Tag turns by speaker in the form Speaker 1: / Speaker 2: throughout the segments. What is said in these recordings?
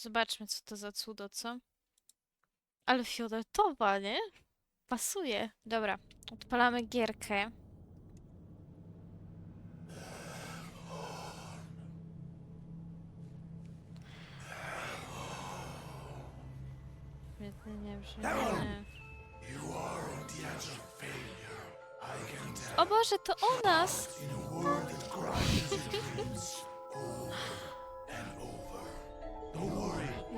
Speaker 1: Zobaczmy, co to za cudo, co? Ale fioletowa, nie? Pasuje. Dobra, odpalamy gierkę. Jedynie brzmienie. O Boże, to o nas!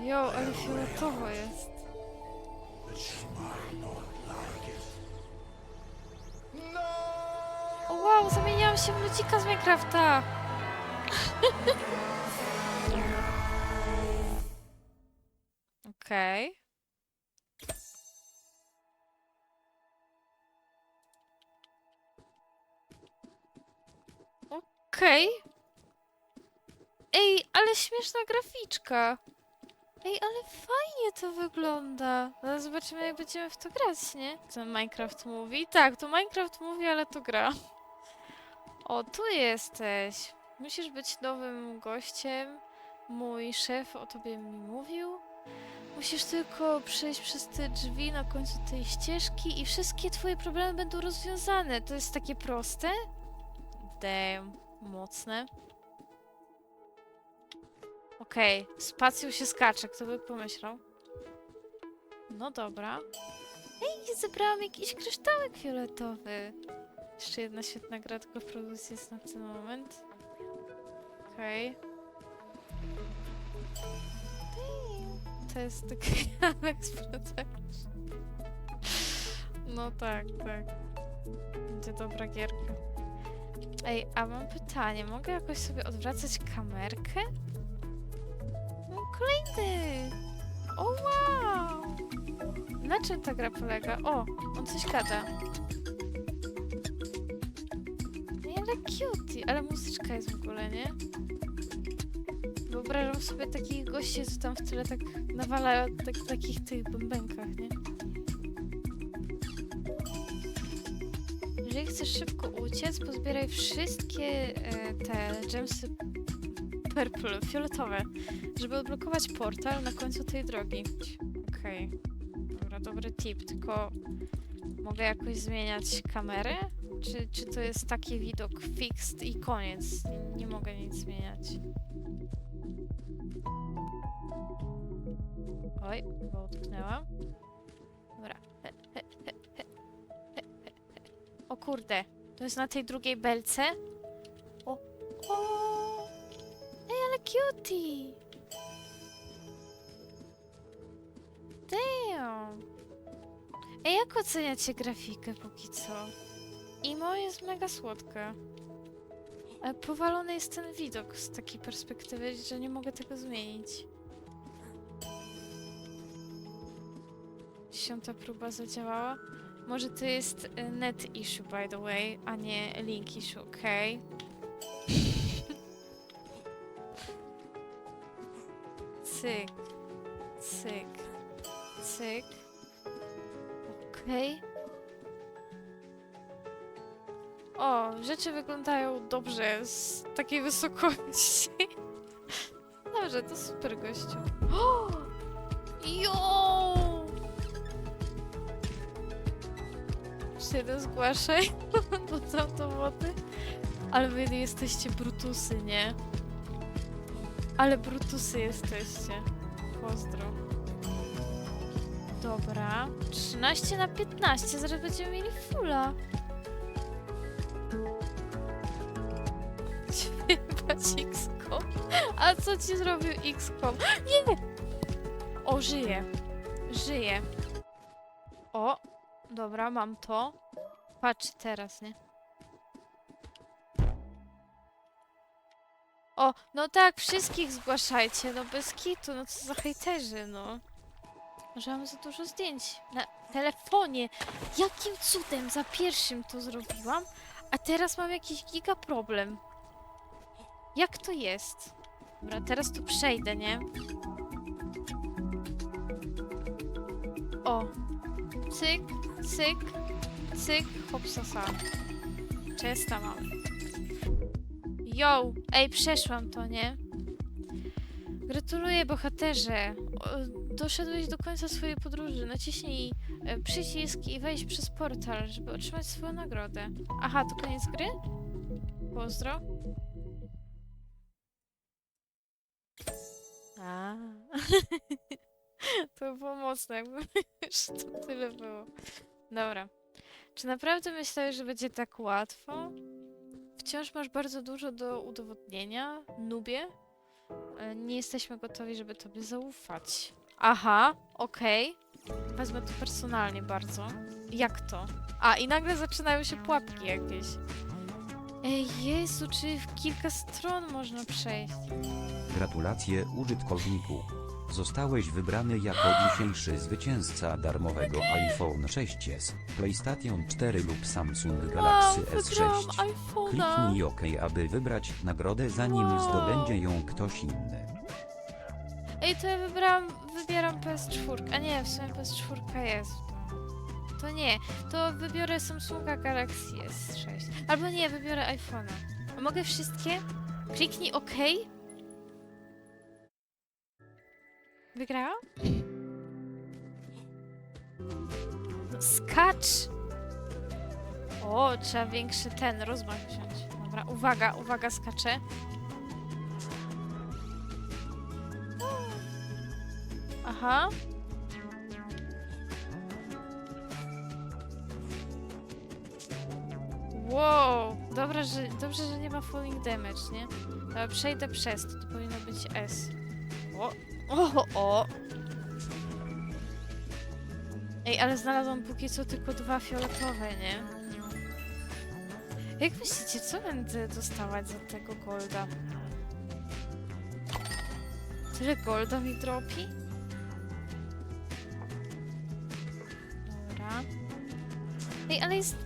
Speaker 1: Jo, ale fioletowo jest. O wow, zamieniłam się w ludzika z Minecrafta! Okej. Okej. Ej, ale śmieszna graficzka. Ej, ale fajnie to wygląda. Zobaczymy, jak będziemy w to grać, nie? Co Minecraft mówi? Tak, to Minecraft mówi, ale to gra. O, tu jesteś. Musisz być nowym gościem. Mój szef o tobie mi mówił. Musisz tylko przejść przez te drzwi na końcu tej ścieżki i wszystkie twoje problemy będą rozwiązane. To jest takie proste. Damn, mocne. Okej, spacją się skacze, kto by pomyślał? No dobra. Ej, zebrałam jakiś kryształek fioletowy. Jeszcze jedna świetna gra, tylko w produkcji jest na ten moment. Okej. To jest taki Alex. No tak, tak. Będzie dobra gierka. Ej, a mam pytanie. Mogę jakoś sobie odwracać kamerkę? Kolejny! O wow! Na czym ta gra polega? O, on coś gada. Ej, ale cutie, ale muzyczka jest w ogóle, nie? Wyobrażam sobie takich gości, co tam w tyle tak nawalają tak, takich tych bębenkach, nie? Jeżeli chcesz szybko uciec, pozbieraj wszystkie e, te gemsy purple, fioletowe, żeby odblokować portal na końcu tej drogi. Okej. Dobra, dobry tip, tylko mogę jakoś zmieniać kamerę? Czy, czy to jest taki widok fixed i koniec? Nie, nie mogę nic zmieniać. Oj, bo utknęłam. Dobra. O kurde, to jest na tej drugiej belce? Cutie! Damn! Ej, jak oceniacie grafikę póki co? Imo jest mega słodka. Ale powalony jest ten widok z takiej perspektywy, że nie mogę tego zmienić. Dziesiąta próba zadziałała. Może to jest e, net issue, by the way, a nie link issue, okej? Cyk, cyk, cyk. Okej. O, rzeczy wyglądają dobrze z takiej wysokości. Dobrze, to super gościu. Jo! Jeden zgłaszaj, bo tam to wody. Ale wy jesteście brutusy, nie? Ale brutusy jesteście. Pozdro. Dobra. 13 na 15, zaraz będziemy mieli fulla. Śpiewać X-kom. A co ci zrobił X-kom? Nie! O, żyje. Żyje. O, dobra, mam to. Patrz teraz, nie? O, no tak, wszystkich zgłaszajcie, no bez kitu, no co za hejterzy, no. Że mam za dużo zdjęć na telefonie. Jakim cudem za pierwszym to zrobiłam, a teraz mam jakiś giga problem. Jak to jest? Dobra, teraz tu przejdę, nie? O. Cyk, cyk, cyk, hopsasa. Czysta mam. Yo, ej, przeszłam to, nie? Gratuluję, bohaterze. Doszedłeś do końca swojej podróży. Naciśnij e, przycisk i wejdź przez portal, żeby otrzymać swoją nagrodę. Aha, to koniec gry? Pozdro. A. to było mocne, jakby już to tyle było. Dobra. Czy naprawdę myślałeś, że będzie tak łatwo? Wciąż masz bardzo dużo do udowodnienia, nubie. E, Nie jesteśmy gotowi, żeby tobie zaufać. Aha, okej. Wezmę to personalnie bardzo. Jak to? A, i nagle zaczynają się pułapki jakieś. Ej, Jezu, czy w kilka stron można przejść?
Speaker 2: Gratulacje użytkowniku. Zostałeś wybrany jako dzisiejszy zwycięzca darmowego iPhone 6s, PlayStation 4 lub Samsung Galaxy
Speaker 1: wow, wygrałam
Speaker 2: S6.
Speaker 1: iPhone'a!
Speaker 2: Kliknij OK, aby wybrać nagrodę zanim
Speaker 1: Wow.
Speaker 2: zdobędzie ją ktoś inny.
Speaker 1: Ej, to ja wybrałam, wybieram PS4. A nie, w sumie PS4 jest. To nie, to wybiorę Samsunga Galaxy S6. Albo nie, wybiorę iPhone'a. A mogę wszystkie? Kliknij OK. Wygrałam? Skacz! O, trzeba większy ten rozmach wziąć. Dobra, uwaga, uwaga, skaczę. Aha. Wow, dobra, że, dobrze, że nie ma falling damage, nie? Dobra, przejdę przez to, to powinno być S. O, o, o. Ej, ale znalazłam póki co tylko dwa fioletowe, nie? Jak myślicie, co będę dostawać za tego golda? Tyle golda mi dropi? Dobra. Ej, ale jest...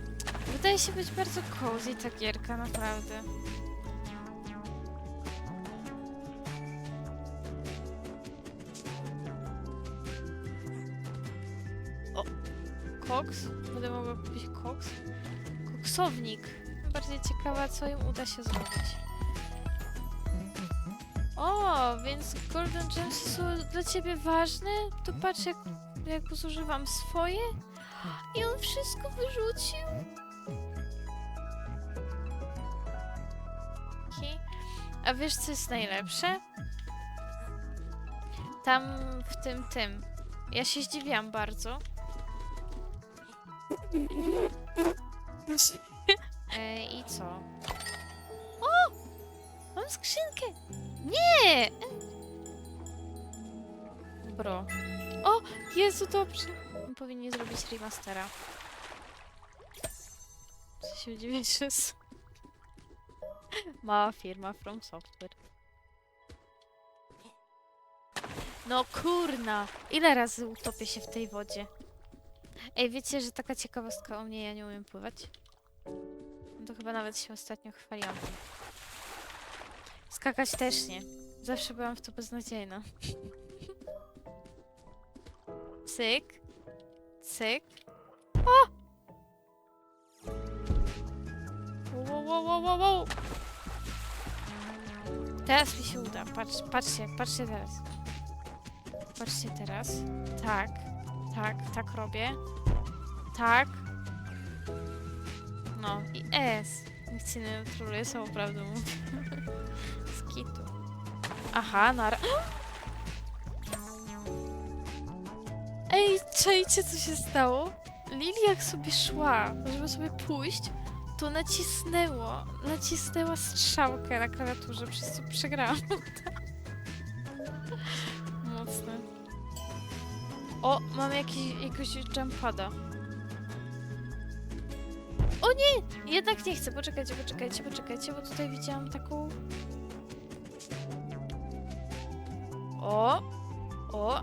Speaker 1: Wydaje się być bardzo cozy ta gierka, naprawdę. Koksownik. Bardziej ciekawa, co im uda się zrobić. O, więc Golden Gemsy są dla ciebie ważne? To patrz, jak, jak zużywam swoje. I on wszystko wyrzucił? A wiesz, co jest najlepsze? Tam w tym, tym. Ja się zdziwiłam bardzo. E, I co? O! Mam skrzynkę! Nie! Bro. O! Jezu, dobrze! Powinni zrobić remastera. Co się dziwię, że. Mała firma From Software. No kurna! Ile razy utopię się w tej wodzie? Ej, wiecie, że taka ciekawostka o mnie, ja nie umiem pływać? To chyba nawet się ostatnio chwaliłam. Skakać też nie. Zawsze byłam w to beznadziejna. Cyk. Cyk. O! Wow, wow, wow, wow. Teraz mi się uda. Patrz, patrzcie, patrzcie teraz. Patrzcie teraz. Tak, tak, tak robię. Tak. No i S. Nikt się nie troluje, samą prawdę. Skitu. Aha, nara... Ej, czajcie co się stało? Lili jak sobie szła, żeby sobie pójść, to nacisnęło, nacisnęła strzałkę na klawiaturze, przez co przegrałam. Mocne. O, mam jakiś, jakiegoś jumpada. O nie! Jednak nie chcę, poczekajcie, poczekajcie, poczekajcie, bo tutaj widziałam taką... O! O!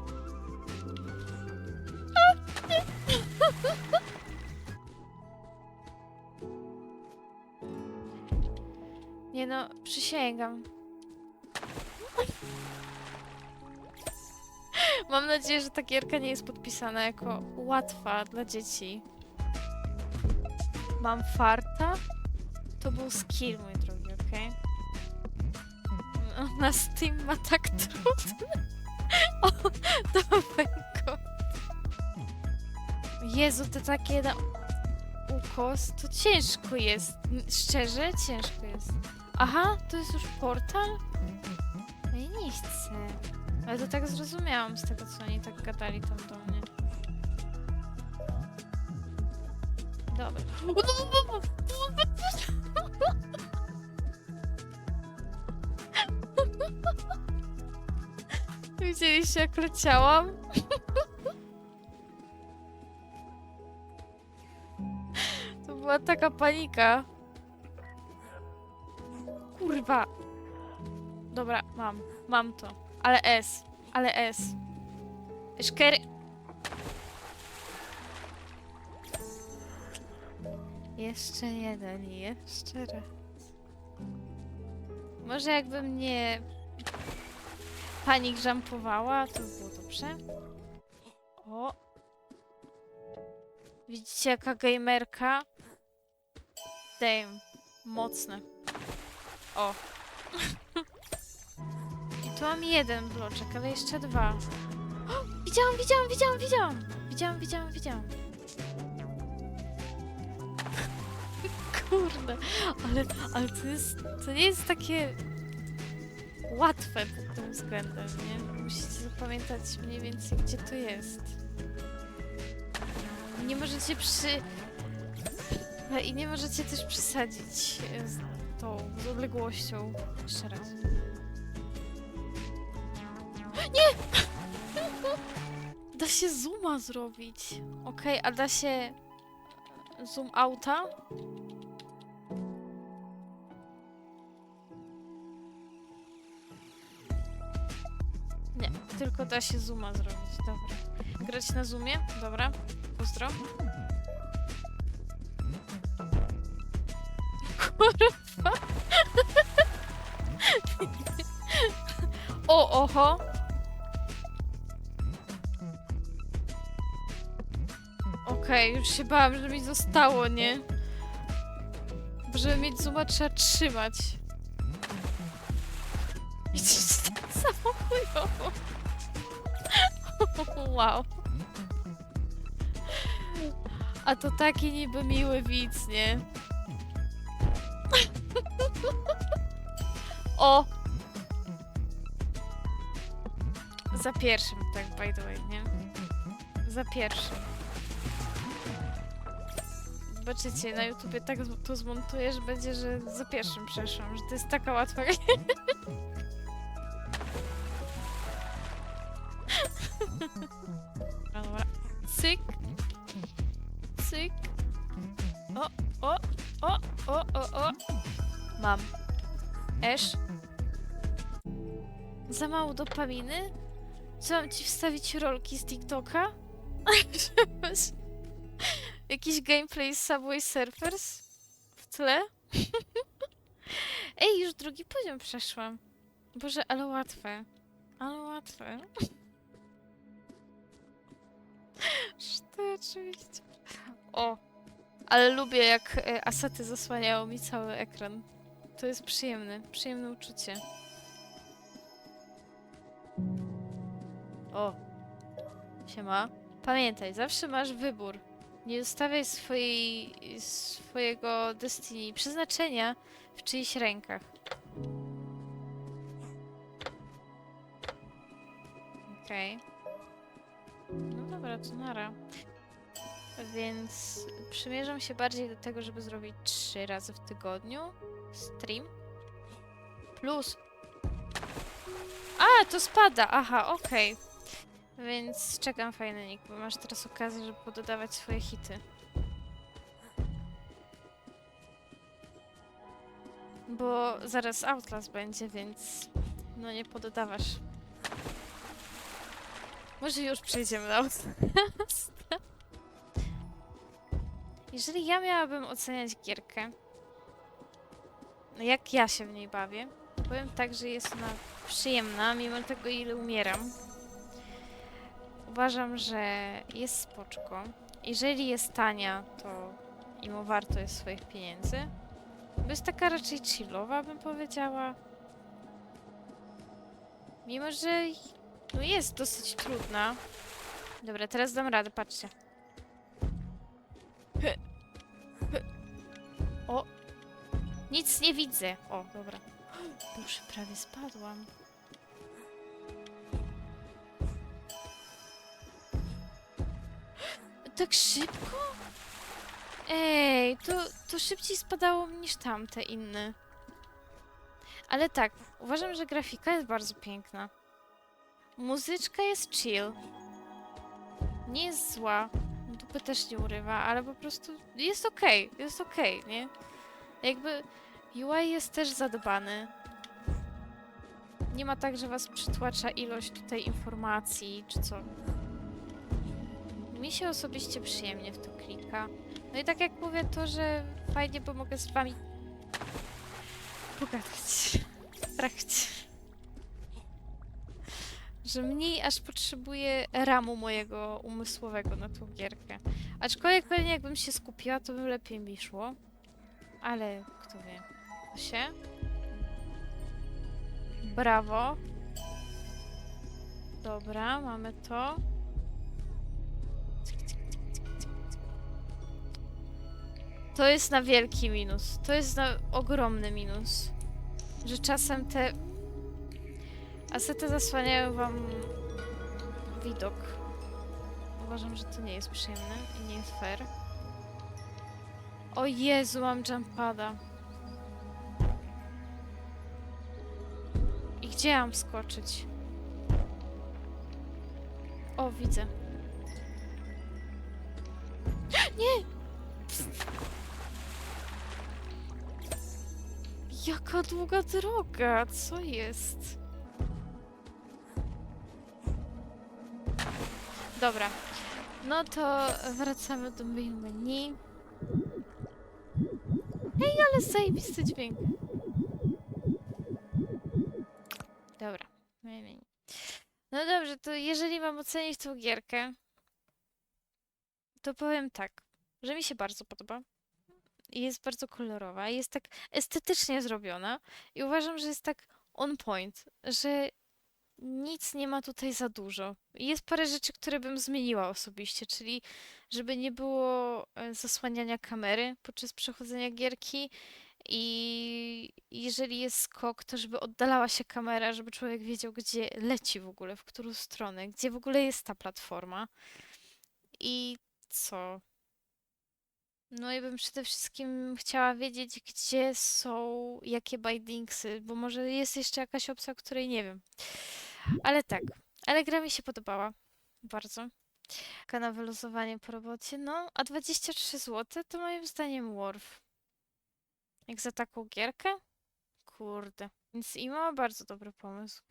Speaker 1: Nie no, przysięgam. Mam nadzieję, że ta gierka nie jest podpisana jako łatwa dla dzieci. Mam farta? To był skill, mój drogi, okej? Na Steam ma tak trudne. O, dawaj go. Jezu, to takie na ukos, to ciężko jest. Szczerze, ciężko jest. Aha, to jest już portal? No i nie chcę. Ale to tak zrozumiałam z tego, co oni tak gadali tam do mnie. Dobra. Widzieliście, jak leciałam? To była taka panika. Kurwa. Dobra, mam. Mam to. Ale S. Ale S. Szkery. Jeszcze jeden, jeszcze raz. Może jakbym nie panik jumpowała, to by było dobrze. O! Widzicie jaka gamerka? Damn. Mocne. O. I tu mam jeden bloczek, ale jeszcze dwa. O, widziałam, widziałam, widziałam, widziałam! Widziałam, widziałam, widziałam. Ale, ale to jest, to nie jest takie łatwe pod tym względem, nie? Musicie zapamiętać mniej więcej, gdzie to jest. Nie możecie przy... No I nie możecie też przesadzić e, z tą, z odległością. Jeszcze raz. Nie! Da się zooma zrobić. Okej, a da się zoom outa? Nie, tylko da się zooma zrobić. Dobra. Grać na zoomie? Dobra. Pozdro. Kurwa. O, oho. Okej, już się bałam, że mi zostało, nie? Żeby mieć zooma trzeba trzymać. Wow. A to taki niby miły widz, nie? o! Za pierwszym, tak by the way, nie? Za pierwszym. Zobaczycie, na YouTubie tak to zmontuję, że będzie, że za pierwszym przeszłam, że to jest taka łatwa O, o, o, o, o. Mam. Esz. Za mało dopaminy? Co mam ci wstawić rolki z TikToka? Jakiś gameplay z Subway Surfers? W tle? Ej, już drugi poziom przeszłam. Boże, ale łatwe. Ale łatwe. Szty, oczywiście. O! Ale lubię, jak e, asety zasłaniają mi cały ekran. To jest przyjemne, przyjemne uczucie. O! Siema. Pamiętaj, zawsze masz wybór. Nie zostawiaj swojej, swojego destiny, przeznaczenia w czyichś rękach. Okej. No dobra, to nara. Więc przymierzam się bardziej do tego, żeby zrobić trzy razy w tygodniu stream. Plus. A, to spada! Aha, okej. Więc czekam fajny nick, bo masz teraz okazję, żeby pododawać swoje hity. Bo zaraz Outlast będzie, więc no nie pododawasz. Może już przejdziemy na Outlast. Jeżeli ja miałabym oceniać gierkę, no jak ja się w niej bawię, to powiem tak, że jest ona przyjemna, mimo tego ile umieram. Uważam, że jest spoczko. Jeżeli jest tania, to imo warto jest swoich pieniędzy. Bo jest taka raczej chillowa, bym powiedziała. Mimo, że no jest dosyć trudna. Dobra, teraz dam radę, patrzcie. O! Nic nie widzę. O, dobra. Boże, prawie spadłam. Tak szybko? Ej, to, to szybciej spadało niż tamte inne. Ale tak, uważam, że grafika jest bardzo piękna. Muzyczka jest chill. Nie jest zła. Dupy też nie urywa, ale po prostu jest okej, jest okej, nie? Jakby UI jest też zadbany. Nie ma tak, że was przytłacza ilość tutaj informacji, czy co. Mi się osobiście przyjemnie w to klika. No i tak jak mówię, to, że fajnie, bo mogę z wami pogadać w trakcie. Że mniej aż potrzebuję ramu mojego umysłowego na tą gierkę. Aczkolwiek pewnie jakbym się skupiła, to by lepiej mi szło. Ale kto wie. Się. Brawo. Dobra, mamy to. To jest na wielki minus. To jest na ogromny minus. Że czasem te asety zasłaniają wam widok. Uważam, że to nie jest przyjemne i nie jest fair. O Jezu, mam jumpada. I gdzie mam skoczyć? O, widzę. Nie! Jaka długa droga, co jest? Dobra, no to wracamy do menu. Ej, ale zajebisty dźwięk. Dobra, menu. No dobrze, to jeżeli mam ocenić tą gierkę, to powiem tak, że mi się bardzo podoba. Jest bardzo kolorowa, jest tak estetycznie zrobiona i uważam, że jest tak on point, że nic nie ma tutaj za dużo. Jest parę rzeczy, które bym zmieniła osobiście, czyli żeby nie było e, zasłaniania kamery podczas przechodzenia gierki i jeżeli jest skok, to żeby oddalała się kamera, żeby człowiek wiedział, gdzie leci w ogóle, w którą stronę, gdzie w ogóle jest ta platforma. I co? No i bym przede wszystkim chciała wiedzieć, gdzie są jakie bindingsy, bo może jest jeszcze jakaś opcja, której nie wiem. Ale tak, ale gra mi się podobała bardzo. Taka wyluzowanie po robocie. No, a 23 zł to moim zdaniem worth. Jak za taką gierkę? Kurde. Więc i ma bardzo dobry pomysł.